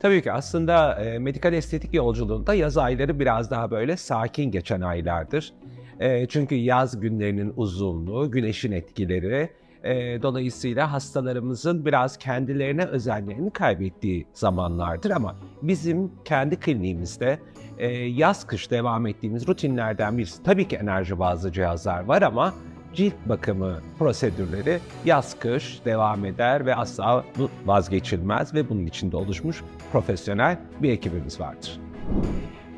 Tabii ki aslında e, medikal estetik yolculuğunda yaz ayları biraz daha böyle sakin geçen aylardır. E, çünkü yaz günlerinin uzunluğu, güneşin etkileri, e, dolayısıyla hastalarımızın biraz kendilerine özenlerini kaybettiği zamanlardır ama bizim kendi kliniğimizde e, yaz-kış devam ettiğimiz rutinlerden birisi tabii ki enerji bazlı cihazlar var ama cilt bakımı prosedürleri yaz-kış devam eder ve asla vazgeçilmez ve bunun içinde oluşmuş profesyonel bir ekibimiz vardır.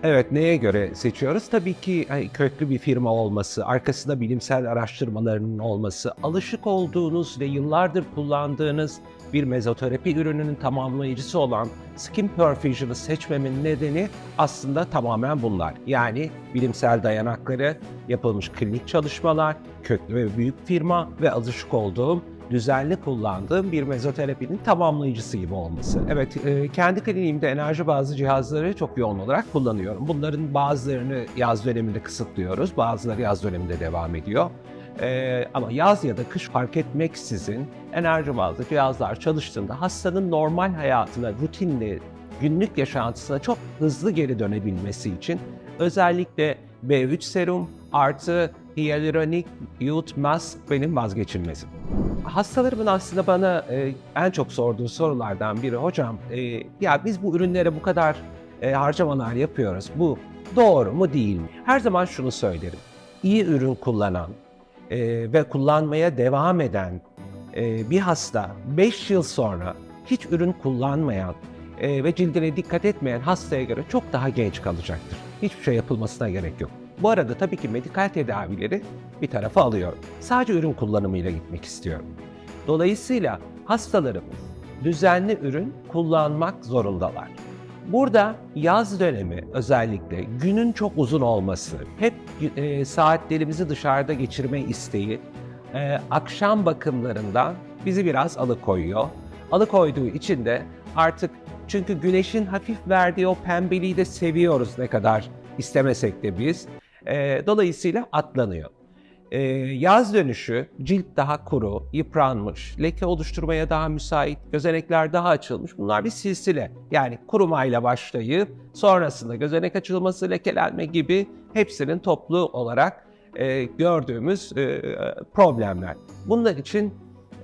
Evet, neye göre seçiyoruz? Tabii ki köklü bir firma olması, arkasında bilimsel araştırmalarının olması, alışık olduğunuz ve yıllardır kullandığınız bir mezoterapi ürününün tamamlayıcısı olan Skin Perfusion'ı seçmemin nedeni aslında tamamen bunlar. Yani bilimsel dayanakları, yapılmış klinik çalışmalar, köklü ve büyük firma ve alışık olduğum düzenli kullandığım bir mezoterapinin tamamlayıcısı gibi olması. Evet, e, kendi kliniğimde enerji bazlı cihazları çok yoğun olarak kullanıyorum. Bunların bazılarını yaz döneminde kısıtlıyoruz, bazıları yaz döneminde devam ediyor. E, ama yaz ya da kış fark etmeksizin enerji bazlı cihazlar çalıştığında hastanın normal hayatına, rutinle, günlük yaşantısına çok hızlı geri dönebilmesi için özellikle B3 serum artı hyaluronik youth mask benim vazgeçilmezim. Hastalarımın aslında bana e, en çok sorduğu sorulardan biri hocam e, ya biz bu ürünlere bu kadar e, harcamalar yapıyoruz. Bu doğru mu değil mi? Her zaman şunu söylerim. İyi ürün kullanan e, ve kullanmaya devam eden e, bir hasta 5 yıl sonra hiç ürün kullanmayan e, ve cildine dikkat etmeyen hastaya göre çok daha genç kalacaktır. Hiçbir şey yapılmasına gerek yok. Bu arada tabii ki medikal tedavileri bir tarafa alıyorum. Sadece ürün kullanımıyla gitmek istiyorum. Dolayısıyla hastalarımız düzenli ürün kullanmak zorundalar. Burada yaz dönemi özellikle günün çok uzun olması, hep e, saatlerimizi dışarıda geçirme isteği, e, akşam bakımlarından bizi biraz alıkoyuyor. Alıkoyduğu için de artık çünkü güneşin hafif verdiği o pembeliği de seviyoruz ne kadar istemesek de biz. E, dolayısıyla atlanıyor. E, yaz dönüşü cilt daha kuru, yıpranmış, leke oluşturmaya daha müsait, gözenekler daha açılmış. Bunlar bir silsile. Yani kurumayla başlayıp sonrasında gözenek açılması, lekelenme gibi hepsinin toplu olarak e, gördüğümüz e, problemler. Bunlar için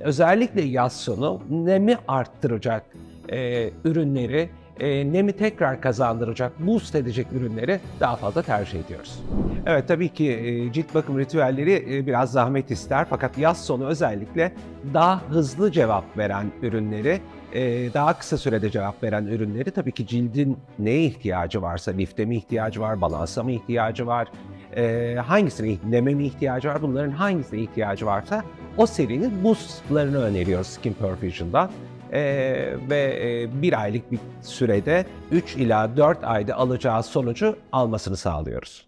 özellikle yaz sonu nemi arttıracak e, ürünleri, e, nemi tekrar kazandıracak, boost edecek ürünleri daha fazla tercih ediyoruz. Evet tabii ki e, cilt bakım ritüelleri e, biraz zahmet ister fakat yaz sonu özellikle daha hızlı cevap veren ürünleri, e, daha kısa sürede cevap veren ürünleri tabii ki cildin neye ihtiyacı varsa, lifte mi ihtiyacı var, balansa mı ihtiyacı var, e, hangisine neme mi ihtiyacı var, bunların hangisine ihtiyacı varsa o serinin boostlarını öneriyoruz Skin Perfusion'dan. Ee, ve e, bir aylık bir sürede 3 ila 4 ayda alacağı sonucu almasını sağlıyoruz.